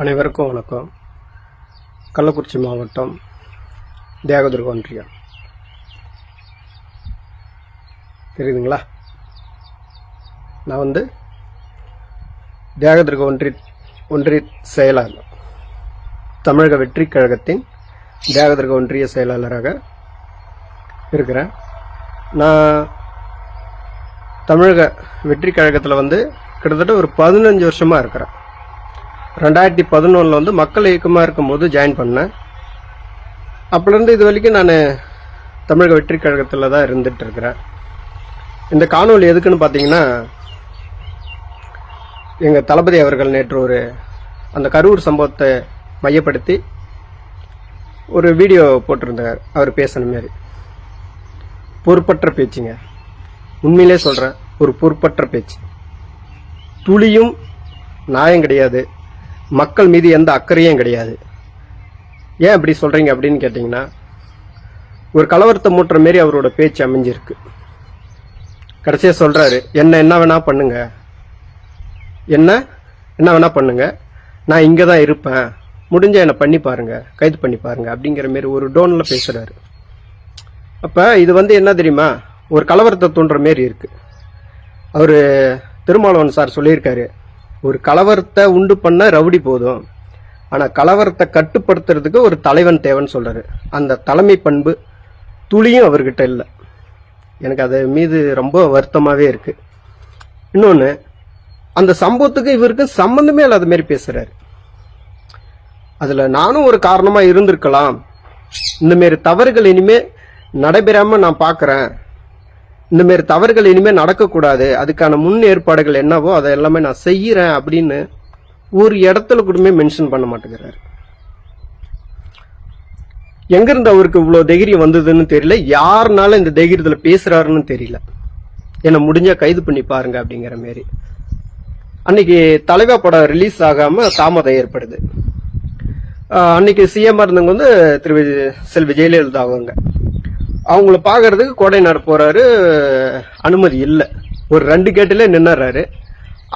அனைவருக்கும் வணக்கம். கள்ளக்குறிச்சி மாவட்டம் தேகதுர்க ஒன்றியம். தெரியுதுங்களா? நான் வந்து தேகதுர்க ஒன்றிய ஒன்றிய செயலாளர். தமிழக வெற்றி கழகத்தின் தேகதுர்க ஒன்றிய செயலாளராக இருக்கிறேன். நான் தமிழக வெற்றி கழகத்தில் வந்து கிட்டத்தட்ட ஒரு பதினஞ்சு வருஷமாக இருக்கிறேன். ரெண்டாயிரத்தி பதினொன்றில் வந்து மக்கள் இயக்கமாக இருக்கும்போது ஜாயின் பண்ணேன். அப்போலேருந்து இது வரைக்கும் நான் தமிழக வெற்றி கழகத்தில் தான் இருந்துகிட்ருக்கிறேன் இந்த காணொலி எதுக்குன்னு பார்த்தீங்கன்னா எங்கள் தளபதி அவர்கள் நேற்று ஒரு அந்த கரூர் சம்பவத்தை மையப்படுத்தி ஒரு வீடியோ போட்டிருந்தார். அவர் பேசின மாரி பொறுப்பற்ற பேச்சுங்க. உண்மையிலே சொல்கிறேன் ஒரு பொறுப்பற்ற பேச்சு. துளியும் நியாயம் கிடையாது. மக்கள் மீது எந்த அக்கறையும் கிடையாது. ஏன் அப்படி சொல்கிறீங்க அப்படின்னு கேட்டிங்கன்னா ஒரு கலவரத்தை மூட்டுற மாரி அவரோட பேச்சு அமைஞ்சிருக்கு. கடைசியாக சொல்கிறாரு என்ன என்ன வேணால் பண்ணுங்க. என்ன என்ன வேணால் பண்ணுங்க. நான் இங்கே தான் இருப்பேன். முடிஞ்ச என்னை பண்ணி பாருங்கள் கைது பண்ணி பாருங்க. அப்படிங்கிற மாரி ஒரு டோனில் பேசுகிறாரு அப்போ இது வந்து என்ன தெரியுமா? ஒரு கலவரத்தை தூண்டுற மாரி இருக்குது அவர் திருமாவளவன் சார் சொல்லியிருக்காரு ஒரு கலவரத்தை உண்டு பண்ண ரவுடி போதும். ஆனால் கலவரத்தை கட்டுப்படுத்துறதுக்கு ஒரு தலைவன் தேவைன்னு சொல்கிறாரு அந்த தலைமை பண்பு துளியும் அவர்கிட்ட இல்லை. எனக்கு அது மீது ரொம்ப வருத்தமாகவே இருக்குது இன்னொன்று அந்த சம்பவத்துக்கு இவருக்கும் சம்மந்தமே இல்லாத மாதிரி பேசுகிறாரு அதில் நானும் ஒரு காரணமாக இருந்திருக்கலாம். இந்தமாரி தவறுகள் இனிமேல் நடைபெறாமல் நான் பார்க்குறேன் இந்த மாரி தவறுகள் இனிமே நடக்கக்கூடாது. அதுக்கான முன் ஏற்பாடுகள் என்னவோ அதை எல்லாமே நான் செய்யறேன் அப்படின்னு ஒரு இடத்துல கூடமே மென்ஷன் பண்ண மாட்டேங்கிறாரு. எங்கிருந்து அவருக்கு இவ்வளவு தைரியம் வந்ததுன்னு தெரியல. யாருனால இந்த தைரியத்துல பேசுறாருன்னு தெரியல. என்ன முடிஞ்சா கைது பண்ணி பாருங்க அப்படிங்கிற மாரி. அன்னைக்கு தலைவா படம் ரிலீஸ் ஆகாம தாமதம் ஏற்படுது. அன்னைக்கு சிஎம் இருந்தவங்க வந்து திரு செல்வி ஜெயலலிதா அவங்க அவங்கள பார்க்கறதுக்கு கோடைநாடு போகிறாரு அனுமதி இல்லை. ஒரு ரெண்டு கேட்டிலே நின்னுறாரு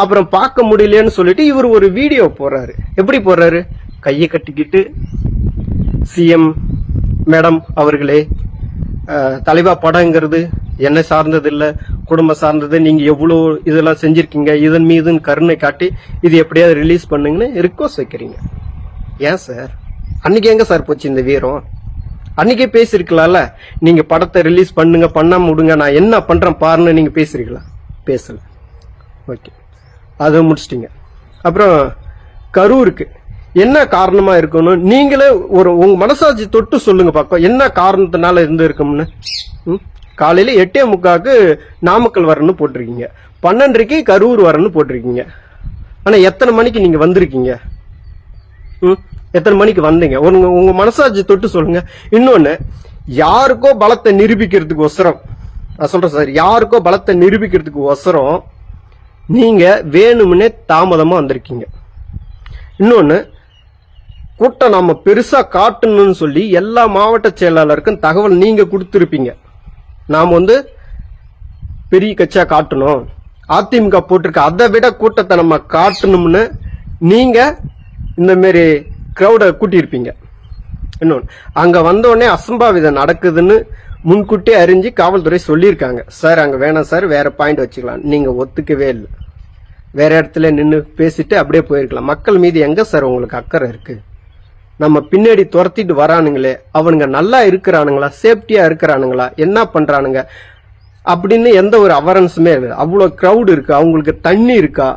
அப்புறம் பார்க்க முடியலையேன்னு சொல்லிட்டு இவர் ஒரு வீடியோ போடுறாரு. எப்படி போடுறாரு? கையை கட்டிக்கிட்டு சிஎம் மேடம் அவர்களே தலைவா படங்கிறது என்னை சார்ந்தது இல்லை குடும்பம் சார்ந்தது. நீங்கள் எவ்வளோ இதெல்லாம் செஞ்சுருக்கீங்க? இதன் மீதுன்னு கருணை காட்டி இது எப்படியாவது ரிலீஸ் பண்ணுங்கன்னு ரிக்வஸ்ட் வைக்கிறீங்க. ஏன் சார்? அன்னைக்கு எங்கே சார் போச்சு இந்த வீரம்? அன்னைக்கே பேசியிருக்கலாம்ல நீங்க படத்தை ரிலீஸ் பண்ணுங்க பண்ணாம விடுங்க நான் என்ன பண்றேன் பாருன்னு நீங்க பேசுறீங்களா பேசல. ஓகே அதை முடிச்சிட்டிங்க. அப்புறம் கரூருக்கு என்ன காரணமா இருக்கணும் நீங்களே ஒரு உங்க மனசாட்சி தொட்டு சொல்லுங்க பக்கம். என்ன காரணத்தினால இருந்து இருக்கும்னு? ம்? காலையில எட்டே முக்காக்கு நாமக்கல் வரணும்னு போட்டிருக்கீங்க. பன்னெண்டரைக்கு கரூர் வரணும்னு போட்டிருக்கீங்க. ஆனா எத்தனை மணிக்கு நீங்க வந்திருக்கீங்க? ம்? எத்தனை மணிக்கு வந்தீங்க? உங்க உங்க மனசாட்சி தொட்டு சொல்லுங்க. இன்னொன்னு யாருக்கோ பலத்தை நிரூபிக்கிறதுக்கு ஒசரம். நான் சொல்றேன் சார் யாருக்கோ பலத்தை நிரூபிக்கிறதுக்கு ஒசரம் நீங்க வேணும்னே தாமதமா வந்திருக்கீங்க. இன்னொன்னு கூட்டம் நம்ம பெருசா காட்டணும்னு சொல்லி எல்லா மாவட்ட செயலாளருக்கும் தகவல் நீங்க கொடுத்துருப்பீங்க. நாம் வந்து பெரிய கட்சியா காட்டணும். அதிமுக போட்டிருக்க அதை விட கூட்டத்தை நம்ம காட்டணும்னு நீங்க இந்த மாரி க்ரௌடை கூட்டியிருப்பீங்க. இன்னொன்று அங்கே வந்தோடனே அசம்பாவிதம் நடக்குதுன்னு முன்கூட்டியே அறிஞ்சு காவல்துறை சொல்லியிருக்காங்க. சார் அங்கே வேணாம் சார் வேற பாயிண்ட் வச்சுக்கலாம். நீங்கள் ஒத்துக்கவே இல்லை. வேற இடத்துல நின்று பேசிட்டு அப்படியே போயிருக்கலாம். மக்கள் மீது எங்கே சார் உங்களுக்கு அக்கறை இருக்குது நம்ம பின்னாடி துரத்திட்டு வரானுங்களே அவனுங்க நல்லா இருக்கிறானுங்களா சேஃப்டியாக இருக்கிறானுங்களா என்ன பண்ணுறானுங்க அப்படின்னு எந்த ஒரு அவரன்ஸுமே இல்லை. அவ்வளோ க்ரௌடு இருக்கா. அவங்களுக்கு தண்ணி இருக்கா?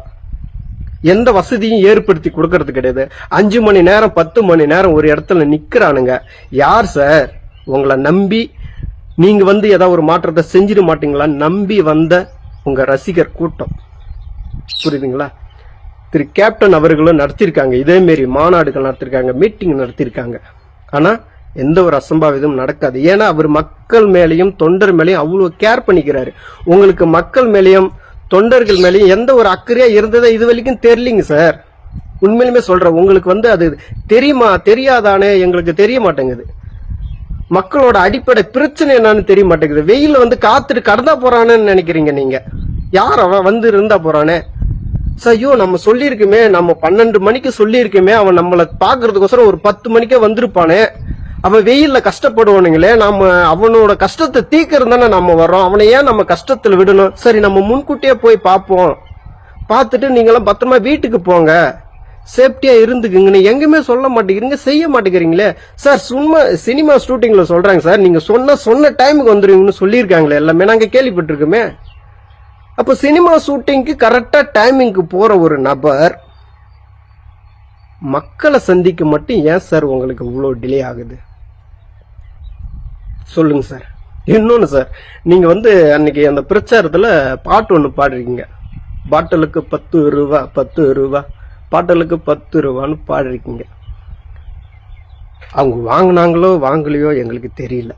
எந்த வசதியும் ஏற்படுத்தி கொடுக்கறது கிடையாது. அஞ்சு மணி நேரம் பத்து மணி நேரம் ஒரு இடத்துல நிக்கிறானுங்க. யார் சார்? உங்களை நம்பி நீங்க வந்து ஏதாவது ஒரு மாற்றத்தை செஞ்சிட மாட்டீங்களா நம்பி வந்த உங்க ரசிகர் கூட்டம். புரியுதுங்களா? திரு கேப்டன் அவர்களும் நடத்தியிருக்காங்க. இதேமாரி மாநாடுகள் நடத்திருக்காங்க மீட்டிங் நடத்தியிருக்காங்க. ஆனால் எந்த ஒரு அசம்பாவிதமும் நடக்காது. ஏன்னா அவர் மக்கள் மேலேயும் தொண்டர் மேலேயும் அவ்வளோ கேர் பண்ணிக்கிறாரு. உங்களுக்கு மக்கள் மேலேயும் தொண்டர்கள் மேலேயும் எந்த ஒரு அக்கறையா இருந்ததே இது வரைக்கும் தெரியலிங்க சார். உண்மையிலுமே சொல்றேன் உங்களுக்கு வந்து அது தெரியுமா தெரியாதானே எங்களுக்கு தெரிய மாட்டேங்குது. மக்களோட அடிப்படை பிரச்சனை என்னன்னு தெரிய மாட்டேங்குது. வெயில்ல வந்து காத்துட்டு கடந்தா போறானேன்னு நினைக்கிறீங்க நீங்க. யார் அவன் வந்து இருந்தா போறானே? சார் ஐயோ நம்ம சொல்லியிருக்குமே நம்ம பன்னெண்டு மணிக்கு சொல்லியிருக்குமே அவன் நம்மளை பாக்குறதுக்கோசரம் ஒரு பத்து மணிக்கே வந்திருப்பானே. அவன் வெயில்ல கஷ்டப்படுவானுங்களே நாம அவனோட கஷ்டத்தை தீக்கிறது தானே நம்ம வர்றோம். அவனை ஏன் நம்ம கஷ்டத்துல விடணும்? சரி நம்ம முன்கூட்டியே போய் பார்ப்போம். பார்த்துட்டு நீங்களாம் பத்திரமா வீட்டுக்கு போங்க. சேஃப்டியா இருந்துக்குங்கன்னு எங்குமே சொல்ல மாட்டேங்கிறீங்க செய்ய மாட்டேங்கிறீங்களே. சார் சும்மா சினிமா ஷூட்டிங்ல சொல்றாங்க சார் நீங்க சொன்ன சொன்ன டைமுக்கு வந்துருவீங்கன்னு சொல்லியிருக்காங்களே எல்லாமே. நாங்க கேள்விப்பட்டிருக்கோமே. அப்போ சினிமா ஷூட்டிங்க்கு கரெக்டா டைமிங்க்கு போற ஒரு நபர் மக்களை சந்திக்க மட்டும் ஏன் சார் உங்களுக்கு இவ்வளோ டிலே ஆகுது? சொல்லுங்க சார். இன்னொன்று சார் நீங்கள் வந்து அன்னைக்கு அந்த பிரச்சாரத்தில் பாட்டு ஒன்று பாடுறீங்க பாட்டலுக்கு பத்து ரூபா பத்து ரூபா பாட்டலுக்கு பத்து ரூபான்னு பாடிருக்கீங்க. அவங்க வாங்கினாங்களோ வாங்கலையோ எங்களுக்கு தெரியல.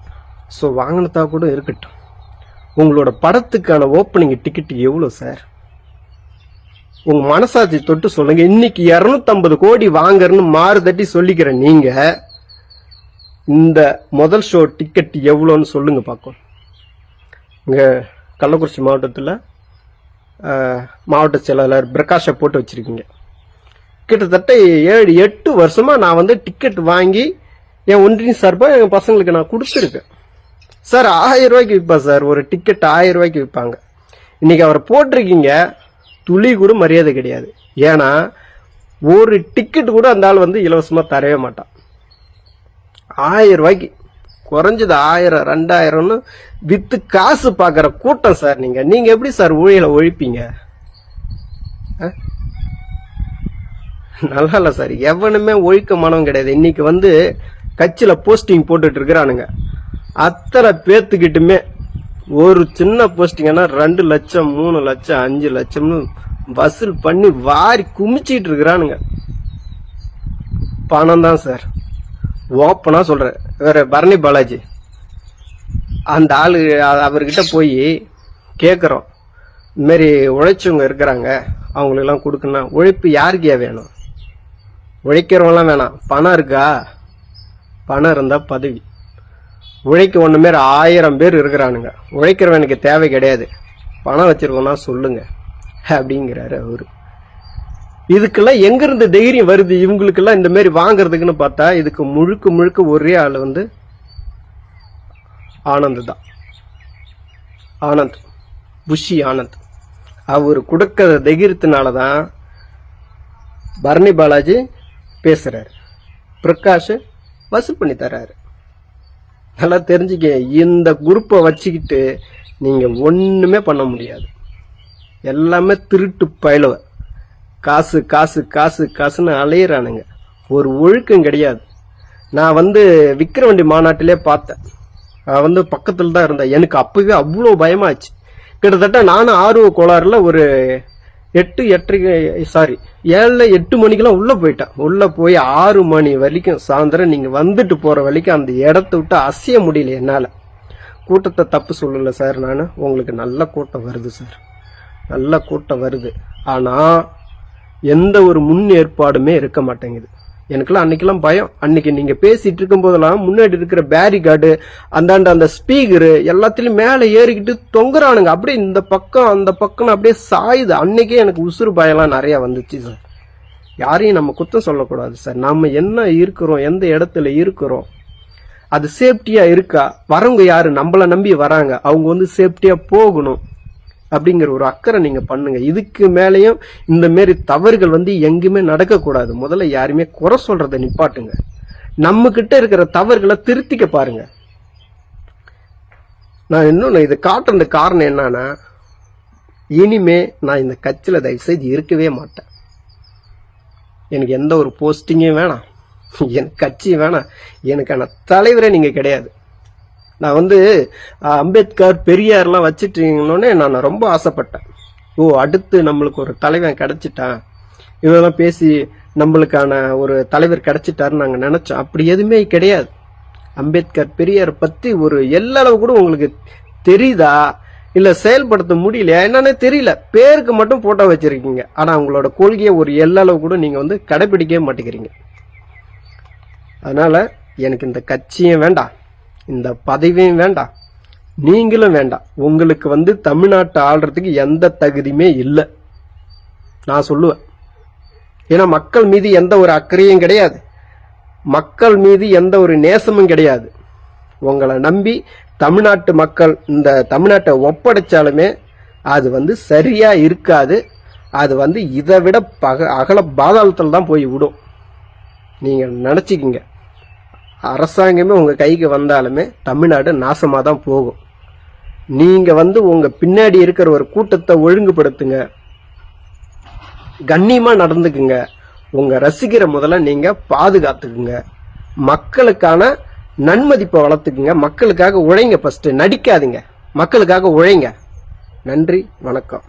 ஸோ வாங்கினதா கூட இருக்கட்டும். உங்களோட படத்துக்கான ஓப்பனிங் டிக்கெட் எவ்வளோ சார்? உங்கள் மனசாட்சி தொட்டு சொல்லுங்கள் இன்னைக்கு 250 கோடி வாங்குறன்னு மாறு தட்டி சொல்லிக்கிற நீங்கள் இந்த முதல் ஷோ டிக்கெட் எவ்வளோன்னு சொல்லுங்க பார்க்கும் இங்கே கள்ளக்குறிச்சி மாவட்டத்தில் மாவட்ட செயலாளர் பிரகாஷை போட்டு வச்சுருக்கீங்க. கிட்டத்தட்ட ஏழு எட்டு வருஷமாக நான் வந்து டிக்கெட் வாங்கி என் ஒன்றின் சார்பாக என் பசங்களுக்கு நான் கொடுத்துருக்கேன். சார் ஆயிரம் ரூபாய்க்கு விற்பா சார்? ஒரு டிக்கெட் ஆயிரம் ரூபாய்க்கு விற்பாங்க. இன்றைக்கி அவரை போட்டிருக்கீங்க துளி கூட மரியாதை கிடையாது. ஏன்னா ஒரு டிக்கெட் கூட அந்த ஆள் வந்து இலவசமாக தரவே மாட்டான். ஆயிரம் ரூபாய்க்கு. குறைஞ்சது ஆயிரம் ரெண்டாயிரம்னு வித்து காசு பார்க்குற கூட்டம் சார் நீங்க. நீங்க எப்படி சார் ஊழியலை ஒழிப்பீங்க? ஆ? நல்லா இல்லை சார். எவனுமே ஒழிக்கமானவன் கிடையாது. இன்னைக்கு வந்து கட்சியில் போஸ்டிங் போட்டுட்டு இருக்கிறானுங்க. அத்தனை பேத்துக்கிட்டுமே ஒரு சின்ன போஸ்டிங்கன்னா ரெண்டு லட்சம் மூணு லட்சம் அஞ்சு லட்சம்னு வசூல் பண்ணி வாரி குமிச்சிட்டு இருக்கிறானுங்க. பணம் தான் சார். ஓப்பனா சொல்றேன். வேற பரணி பாலாஜி. அந்த ஆளு அவர்கிட்ட போய் கேட்குறோம் இதுமாரி உழைச்சவங்க இருக்கிறாங்க. அவங்களுக்கெல்லாம் கொடுக்கணும் உழைப்பு யாருக்கே வேணும்? உழைக்கிறவங்களாம் வேணாம். பணம் இருக்கா? பணம் இருந்தால் பதவி. உழைக்க ஒன்று மாரி ஆயிரம் பேர் இருக்கிறானுங்க. உழைக்கிறவனுக்கு தேவை கிடையாது. பணம் வச்சுருக்கோன்னா சொல்லுங்க. அப்படிங்கிறாரு அவரு. இதுக்கெல்லாம் எங்கேருந்து தைரியம் வருது? இவங்களுக்கெல்லாம் இந்த மாதிரி வாங்குறதுக்குன்னு பார்த்தா இதுக்கு முழுக்க முழுக்க ஒரே ஆள் வந்து ஆனந்த் தான். ஆனந்த். புஷி ஆனந்த். அவர் கொடுக்கிற தைரியத்தினால தான் பரணி பாலாஜி பேசுறாரு. பிரகாஷ் வசூல் பண்ணி தர்றாரு நல்லா தெரிஞ்சுக்க இந்த குரூப்பை வச்சுக்கிட்டு நீங்க ஒண்ணுமே பண்ண முடியாது. எல்லாமே திருட்டு பயலுவ. காசு காசு காசு காசுன்னு அலையிறானுங்க. ஒரு ஒழுக்கம் கிடையாது. நான் வந்து விக்கிரவண்டி மாநாட்டிலே பார்த்தேன். நான் வந்து பக்கத்தில் தான் இருந்தேன். எனக்கு அப்பவே அவ்வளோ பயமாச்சு. கிட்டத்தட்ட நானும் ஆர்வ கோளாறுல ஒரு எட்டு எட்டரை சாரி ஏழு எட்டு மணிக்கெல்லாம் உள்ளே போயிட்டேன். உள்ளே போய் ஆறு மணி வரைக்கும் சாயந்தரம் நீங்கள் வந்துட்டு போகிற வரைக்கும் அந்த இடத்த விட்டு அசைய முடியல என்னால். கூட்டத்தை தப்பு சொல்லலை சார் நான். உங்களுக்கு நல்ல கூட்டம் வருது சார். நல்ல கூட்டம் வருது. ஆனால் எந்த ஒரு முன் ஏற்பாடுமே இருக்க மாட்டேங்குது. எனக்கெல்லாம் அன்னைக்கெல்லாம் பயம். அன்னைக்கு நீங்க பேசிட்டு இருக்கும் போதெல்லாம் முன்னாடி இருக்கிற பேரிகார்டு அந்தாண்ட அந்த ஸ்பீக்கரு எல்லாத்துலயும் மேல ஏறிக்கிட்டு தொங்குறானுங்க. அப்படியே இந்த பக்கம் அந்த பக்கம் அப்படியே சாயுது. அன்னைக்கே எனக்கு உசுறு பயம்லாம் நிறைய வந்துச்சு சார் யாரையும் நம்ம குத்தம் சொல்லக்கூடாது சார் நம்ம என்ன இருக்கிறோம் எந்த இடத்துல இருக்கிறோம் அது சேஃப்டியா இருக்கா? வரவங்க யாரு? நம்மளை நம்பி வராங்க. அவங்க வந்து சேஃப்டியா போகணும். அப்படிங்கிற ஒரு அக்கறை நீங்க பண்ணுங்க. இதுக்கு மேலேயும் இந்த மாரி தவறுகள் வந்து எங்கேயுமே நடக்கக்கூடாது. முதல்ல யாருமே குறை சொல்றதை நிப்பாட்டுங்க. நம்ம கிட்ட இருக்கிற தவறுகளை திருத்திக்க பாருங்க. நான் இன்னொன்று இது காட்டுறது காரணம் என்னன்னா இனிமே நான் இந்த கட்சியில் தயவு செய்து இருக்கவே மாட்டேன். எனக்கு எந்த ஒரு போஸ்டிங்கும் வேணாம். எனக்கு கட்சியும் வேணாம். எனக்கான தலைவரே நீங்க கிடையாது. நான் வந்து அம்பேத்கர் பெரியார்லாம் வச்சுட்டீங்கன்னொடனே நான் ரொம்ப ஆசைப்பட்டேன். ஓ அடுத்து நம்மளுக்கு ஒரு தலைவன் கிடைச்சிட்டான். இதெல்லாம் பேசி நம்மளுக்கான ஒரு தலைவர் கிடைச்சிட்டாருன்னு நாங்கள் நினச்சோம். அப்படி எதுவுமே கிடையாது. அம்பேத்கர் பெரியார் பற்றி ஒரு எல்லளவு கூட உங்களுக்கு தெரியுதா? இல்லை செயல்படுத்த முடியலையா? என்னன்னே தெரியல. பேருக்கு மட்டும் போட்டோ வச்சுருக்கீங்க. ஆனால் உங்களோட கொள்கையை ஒரு எல்லளவு கூட நீங்கள் வந்து கடைபிடிக்கவே மாட்டேங்கிறீங்க. அதனால் எனக்கு இந்த கட்சியும் வேண்டாம். இந்த பதவியும் வேண்டாம் நீங்களும் வேண்டாம் உங்களுக்கு வந்து தமிழ்நாட்டை ஆள்றதுக்கு எந்த தகுதியுமே இல்லை. நான் சொல்லுவேன். ஏன்னா மக்கள் மீது எந்த ஒரு அக்கறையும் கிடையாது. மக்கள் மீது எந்த ஒரு நேசமும் கிடையாது. உங்களை நம்பி தமிழ்நாட்டு மக்கள் இந்த தமிழ்நாட்டை ஒப்படைச்சாலுமே அது வந்து சரியா இருக்காது. அது வந்து இதை விட பக அகல பாதாளத்தில் தான் போய் விடும். நீங்கள் நினச்சிக்கிங்க. அரசாங்கமே உங்கள் கைக்கு வந்தாலுமே தமிழ்நாடு நாசமாக தான் போகும். நீங்கள் வந்து உங்கள் பின்னாடி இருக்கிற ஒரு கூட்டத்தை ஒழுங்குபடுத்துங்க. கண்ணியமாக நடந்துக்குங்க. உங்கள் ரசிக்கிற முதல்ல நீங்கள் பாதுகாத்துக்குங்க. மக்களுக்கான நன்மதிப்பை வளர்த்துக்குங்க. மக்களுக்காக உழைங்க ஃபஸ்ட்டு நடிக்காதீங்க. மக்களுக்காக உழைங்க. நன்றி வணக்கம்.